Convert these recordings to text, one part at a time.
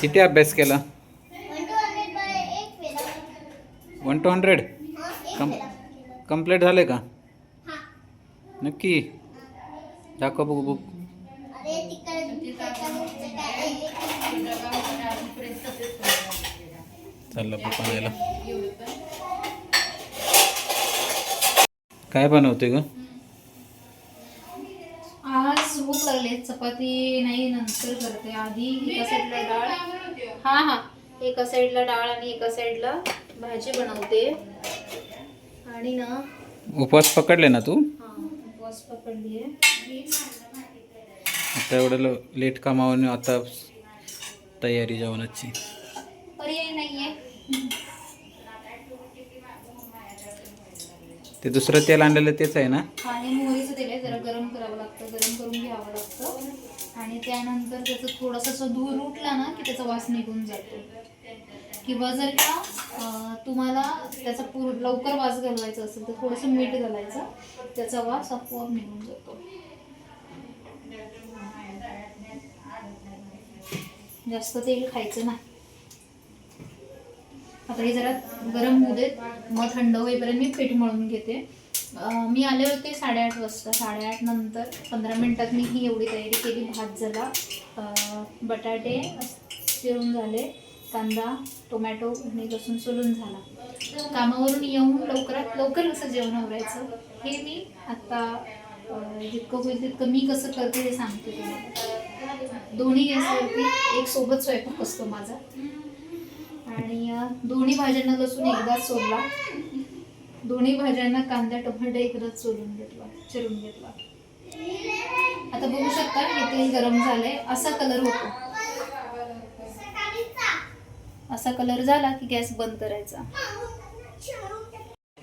किती अभ्यास केला? वन टू हंड्रेड कम कंप्लीट झाले का? नक्की. दाखव बघू बुक चाललं बुक आणायला काय बनवते ग आज भूक लागली चपाती नाही नंतर करते. आधी एका साईडला डाळ. हा हा. एका साईडला डाळ आणि एका साईडला भाजी बनवते. आणि ना उपवास पकडले ना तू? हा उपवास पकडली आहे. आता एवढं लेट कामावून आता तयारी जेवणाची. पर्याय नाहीये. ते दुसरं तेल आणलेलं तेच आहे ना? तेल आहे जरा गरम करावं लागतं गरम करून घ्यावं लागतं. आणि त्यानंतर त्याचं थोडंसं असं धूर उठला ना की त्याचा वास निघून जातो. किंवा जर का तुम्हाला त्याचा पूर लवकर वास घालवायचा असेल तर थोडंसं मीठ घालायचं. त्याचा वास आपोआप निघून जातो. जास्त तेल खायचं नाही. आता हे जरा गरम होऊ देत. मग थंड होईपर्यंत मी पीठ मळून घेते. मी आले होते साडेआठ वाजता. साडेआठ नंतर पंधरा मिनटात मी ही एवढी तयारी केली. भात झाला. बटाटे चिरून झाले. कांदा टोमॅटो आणि लसूण सोलून झाला. कामावरून येऊन लवकरात लवकर कसं जेवण आवरायचं हे मी आत्ता जितकं होईल तितकं मी कसं करते हे सांगते तुम्हाला. दोन्ही गॅसवरती एक सोबत स्वयंपाक असतो माझा. आणि दोन्ही भाज्यांना लसूण एकदाच सोडला. दोन्ही भाज्यांना कांदा टोमॅटो एकदाच सोडून घेतला चिरून घेतला. आता बघू शकता हे तेल गरम झालंय. असा कलर होतो. असा कलर झाला की गॅस बंद करायचा.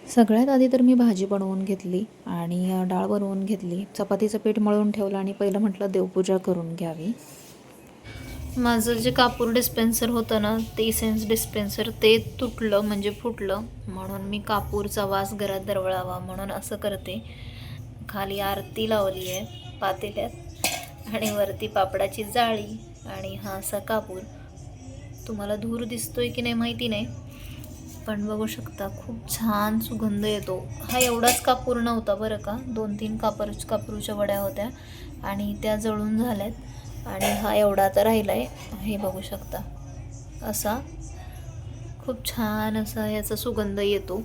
सगळ्यात आधी तर मी भाजी बनवून घेतली आणि डाळ बनवून घेतली. चपातीचं पीठ मळून ठेवलं आणि पहिलं म्हटलं देवपूजा करून घ्यावी. माझं जे कापूर डिस्पेन्सर होतं ना ते इसेन्स डिस्पेन्सर ते तुटलं म्हणजे फुटलं. म्हणून मी कापूरचा वास घरात दरवळावा म्हणून असं करते. खाली आरती लावली आहे पातेल्यात आणि वरती पापडाची जाळी आणि हा असा कापूर. तुम्हाला धूर दिसतोय की नाही माहिती नाही पण बघू शकता खूप छान सुगंध येतो. हा एवढाच कापूर नव्हता बरं का दोन तीन कापर कापूरच्या वड्या होत्या आणि त्या जळून झाल्यात. आणि हा एवढा तर राहिला आहे हे बघू शकता. असा खूप छान असा याचा सुगंध येतो.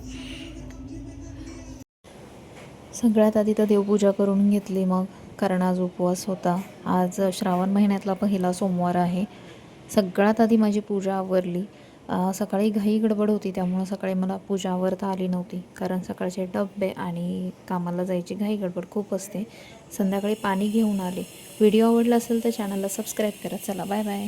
सगळ्यात आधी तर देवपूजा करून घेतली मग. कारण आज उपवास होता. आज श्रावण महिन्यातला पहिला सोमवार आहे. सगळ्यात आधी माझी पूजा आवरली. सकाळी घाई गडबड होती त्यामुळं सकाळी मला पूजा आवरता आली नव्हती. कारण सकाळचे डबे आणि कामाला जायची घाई गडबड खूप असते. संध्याकाळी पाणी घेऊन आले. व्हिडिओ आवडला असेल तर चॅनलला सबस्क्राईब करा. चला बाय बाय